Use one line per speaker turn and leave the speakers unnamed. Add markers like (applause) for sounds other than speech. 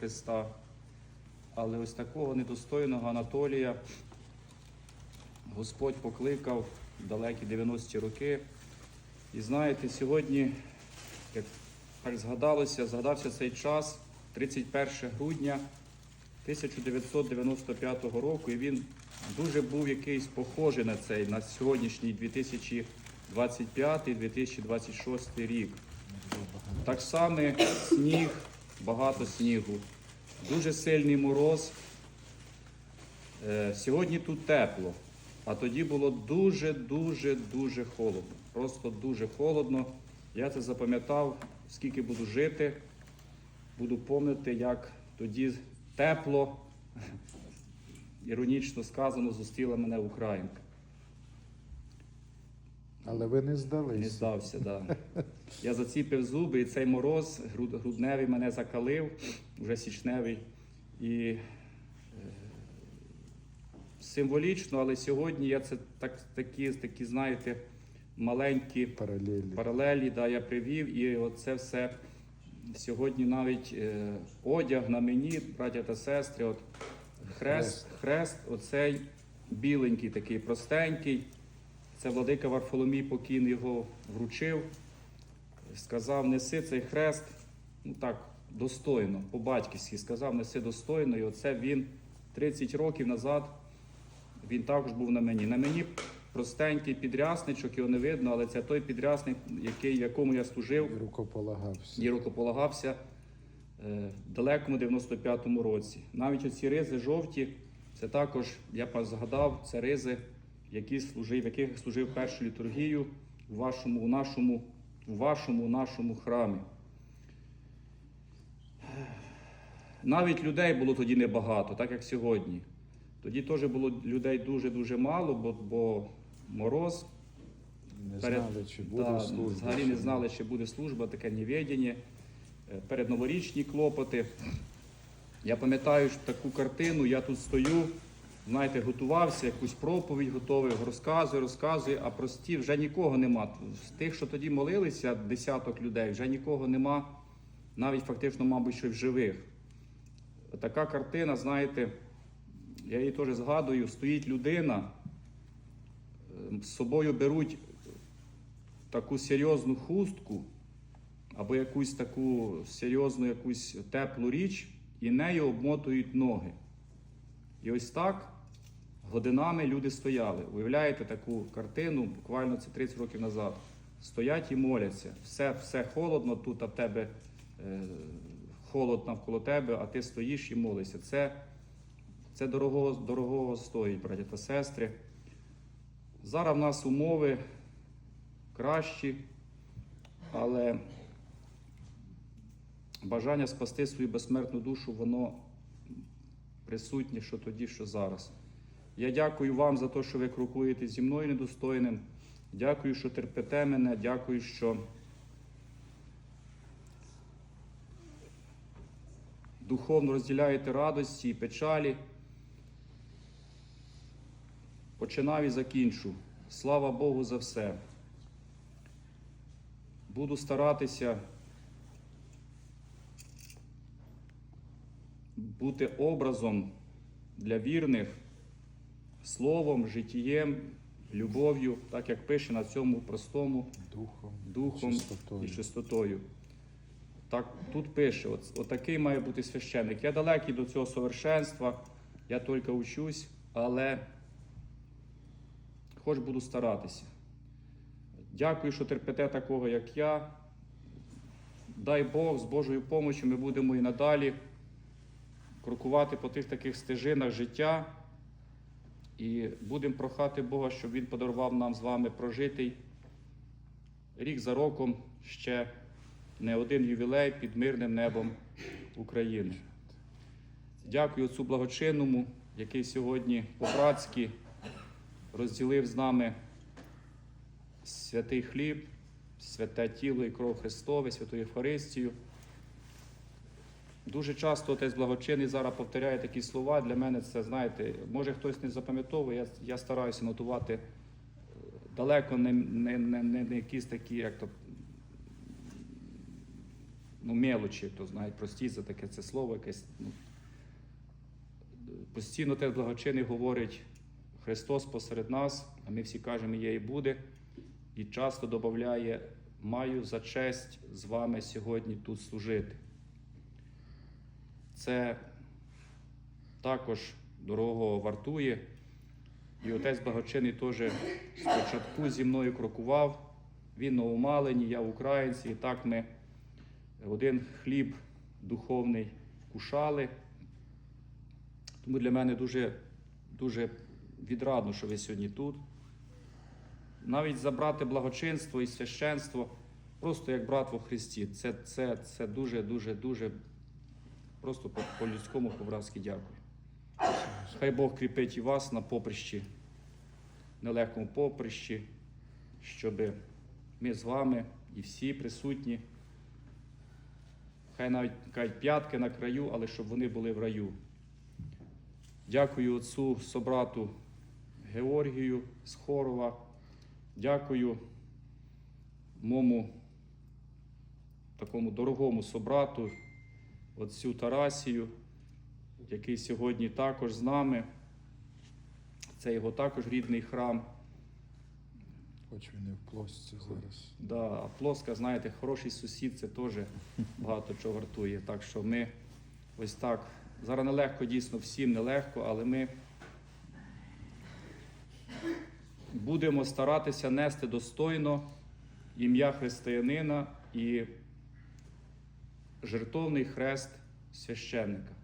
Христа. Але ось такого недостойного Анатолія Господь покликав в далекі 90-ті роки. І знаєте, сьогодні, як так згадалося, згадався цей час, 31 грудня 1995 року, і він дуже був якийсь похожий на цей, на сьогоднішній 2025-2026 рік. Так само сніг, багато снігу, дуже сильний мороз. Е, Сьогодні тут тепло, а тоді було дуже-дуже дуже холодно. Просто дуже холодно. Я це запам'ятав, скільки буду жити, буду пам'ятати, як тоді тепло, (laughs) іронічно сказано, зустріла мене Українка.
Але ви не здалися.
Не здався, да. Я заціпив зуби, і цей мороз груд- грудневий мене закалив, вже січневий. І е, символічно, але сьогодні я це так, такі, такі, знаєте, маленькі
Паралелі.
паралелі да, я привів, і оце все сьогодні навіть е, одяг на мені, браття та сестри, от хрест, хрест, оцей біленький, такий простенький. Це владика Варфоломій покійний його вручив, сказав, неси цей хрест, ну так, достойно, по-батьківськи сказав, неси достойно. І оце він 30 років назад, він також був на мені. На мені простенький підрясничок, його не видно, але це той підрясник, який, в якому я служив
І рукополагався.
і рукополагався е, в далекому 95-му році. Навіть оці ризи жовті, це також, я згадав, це ризи, які служив, в яких служив першу літургію у вашому, у нашому, у вашому, у нашому храмі. Навіть людей було тоді небагато, так як сьогодні. Тоді теж було людей дуже-дуже мало, бо, бо мороз,
Не
Перед-
знали, чи буде
Да,
служба.
Взагалі не знали, чи буде служба, таке невідення. Е, Передноворічні клопоти. Я пам'ятаю таку картину, я тут стою, знаєте, готувався, якусь проповідь готовий, розказую, розказую, а прості вже нікого нема. З тих, що тоді молилися, десяток людей, вже нікого нема, навіть фактично, мабуть, що в живих. Така картина, знаєте, я її теж згадую, стоїть людина, е, з собою беруть таку серйозну хустку або якусь таку серйозну, якусь теплу річ, і нею обмотують ноги. І ось так годинами люди стояли. Уявляєте таку картину, буквально це 30 років назад. Стоять і моляться. Все, все холодно, тут а в тебе е, холод навколо тебе, а ти стоїш і молишся. Це, це дорого, дорогого стоїть, браті та сестри. Зараз в нас умови кращі, але бажання спасти свою безсмертну душу, воно присутнє що тоді, що зараз. Я дякую вам за те, що ви крокуєте зі мною недостойним. Дякую, що терпите мене, дякую, що духовно розділяєте радості і печалі. Починав і закінчу. Слава Богу за все. Буду старатися бути образом для вірних словом, життєм, любов'ю, так як пише на цьому простому
Духом,
духом
чистотою.
і чистотою. Так, тут пише, от, отакий має бути священник. Я далекий до цього совершенства, я тільки учусь, але хоч буду старатися. Дякую, що терпите такого, як я. Дай Бог, з Божою допомогою ми будемо і надалі крокувати по тих таких стежинах життя. І будемо прохати Бога, щоб Він подарував нам з вами прожитий рік за роком ще не один ювілей під мирним небом України. Дякую Отцу Благочинному, який сьогодні по-братськи розділив з нами святий хліб, святе тіло і кров Христове, святу Євхаристію. Дуже часто отець благочинний зараз повторяє такі слова. Для мене це, знаєте, може хтось не запам'ятовує, я, я стараюся нотувати е, далеко не, не, не, не, якісь такі, як то ну, мелочі, то знають, прості за таке це слово якесь. Ну, постійно те благочинний говорить Христос посеред нас, а ми всі кажемо, є і буде. І часто додає, маю за честь з вами сьогодні тут служити. Це також дорого вартує. І отець Благочинний теж спочатку зі мною крокував. Він на Умалені, я Українці. І так ми один хліб духовний кушали. Тому для мене дуже, дуже відрадно, що ви сьогодні тут. Навіть забрати благочинство і священство, просто як брат во Христі. Це, це, це дуже, дуже, дуже просто по- по-людському, по-братськи дякую. Хай Бог кріпить і вас на поприщі, нелегкому поприщі, щоб ми з вами і всі присутні, хай навіть кажуть п'ятки на краю, але щоб вони були в раю. Дякую отцу собрату Георгію з Хорова. Дякую моєму такому дорогому собрату, отцю Тарасію, який сьогодні також з нами. Це його також рідний храм.
Хоч він і в плосці зараз.
Да, а плоска, знаєте, хороший сусід це теж багато чого вартує. Так що ми ось так. Зараз нелегко, дійсно, всім нелегко, але ми будемо старатися нести достойно ім'я християнина і жертовний хрест священника.